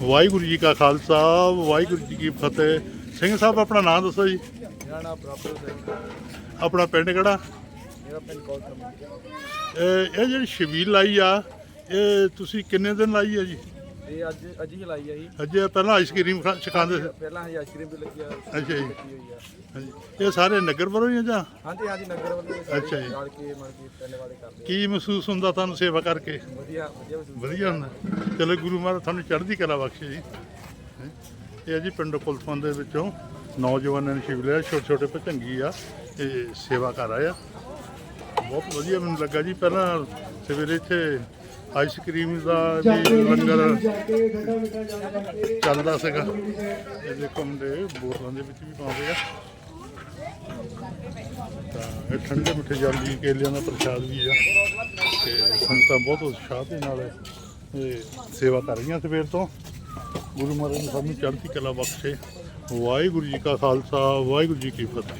ਵਾਹਿਗੁਰੂ ਜੀ ਕਾ ਖਾਲਸਾ ਵਾਹਿਗੁਰੂ ਜੀ ਕੀ ਫਤਿਹ। ਸਿੰਘ ਸਾਹਿਬ ਆਪਣਾ ਨਾਮ ਦੱਸੋ ਜੀ। ਮੇਰਾ ਨਾਮ ਪ੍ਰਭੂ ਸਿੰਘ ਆਪਣਾ ਪਿੰਡ ਕਿਹੜਾ? ਮੇਰਾ ਪਿੰਡ ਕੌਲਕਮ ਇਹ ਇਹ ਜਿਹੜੀ ਛਬੀਲ ਲਾਈ ਆ ਇਹ ਤੁਸੀਂ ਕਿੰਨੇ ਦਿਨ ਲਾਈ ਆ ਜੀ? ਇਹ ਅੱਜ ਅੱਜ ਹੀ ਲਾਈ ਆ ਜੀ। ਅੱਜ ਪਹਿਲਾਂ ਆਈਸਕ੍ਰੀਮ ਖਾ- ਸੀ। ਪਹਿਲਾਂ ਅਸੀਂ ਆਈਸਕ੍ਰੀਮ ਵੀ ਲੱਗੀ ਆ ਅੱਛਾ ਜੀ। ਲੱਗੀ ਹੋਈ ਆ। ਹਾਂਜੀ। ਇਹ ਸਾਰੇ ਨਗਰ ਵੱਲੋਂ ਹੀ ਆ ਜਾਂ? ਹਾਂਜੀ ਹਾਂਜੀ ਨਗਰ ਵੱਲੋਂ ਸਾਰੇ ਅੱਛਾ ਜੀ। ਰਲ ਕੇ ਮਤਲਬ ਕਿ ਪਿੰਡ ਵਾਲੇ ਕਰਦੇ ਕੀ ਮਹਿਸੂਸ ਹੁੰਦਾ ਤੁਹਾਨੂੰ ਸੇਵਾ ਕਰਕੇ? ਆ। ਵਧੀਆ ਵਧੀਆ ਮਹਿਸੂਸ ਵਧੀਆ ਹੁੰਦਾ। ਚਲੋ ਗੁਰੂ ਮਹਾਰਾਜ ਤੁਹਾਨੂੰ ਚੜ੍ਹਦੀ ਕਲਾ ਬਖਸ਼ੇ ਜੀ। ਹੈਂ। ਇਹ ਆ ਜੀ ਪਿੰਡ ਕੁਲਥਾਂ ਦੇ ਵਿੱਚੋਂ ਨੌਜਵਾਨਾਂ ਨੇ ਸ਼ਿਵ ਲਿਆ ਛੋਟੇ ਛੋਟੇ ਭਚੰਗੀ ਆ ਇਹ ਸੇਵਾ ਕਰ ਆਏ ਆ। ਬਹੁਤ ਵਧੀਆ ਮੈਨੂੰ ਲੱਗਾ ਜੀ। ਪਹਿਲਾਂ ਸਵੇਰੇ ਇੱਥੇ ਆਈਸਕ੍ਰੀਮ ਦਾ ਵੀ ਲੰਗਰ ਚੱਲਦਾ ਸੀਗਾ। ਇਹ ਦੇਖੋ ਮੁੰਡੇ ਬੋਤਲਾਂ ਦੇ ਵਿੱਚ ਵੀ ਪਾਉਂਦੇ ਆ। ਤਾਂ ਇਹ ਠੰਡੇ ਮਿੱਠੇ ਜਲ ਜੀ ਕੇਲਿਆਂ ਦਾ ਪ੍ਰਸ਼ਾਦ ਵੀ ਆ। ਤੇ ਸੰਗਤਾਂ ਬਹੁਤ ਉਤਸ਼ਾਹ ਦੇ ਨਾਲ ਇਹ ਸੇਵਾ ਕਰ ਰਹੀਆਂ ਸਵੇਰ ਤੋਂ। ਗੁਰੂ ਮਹਾਰਾਜ ਨੇ ਸਾਨੂੰ ਚੜ੍ਹਦੀ ਕਲਾ ਬਖਸ਼ੇ। ਵਾਹਿਗੁਰੂ ਜੀ ਕਾ ਖਾਲਸਾ ਵਾਹਿਗੁਰੂ ਜੀ ਕੀ ਫਤਿਹ।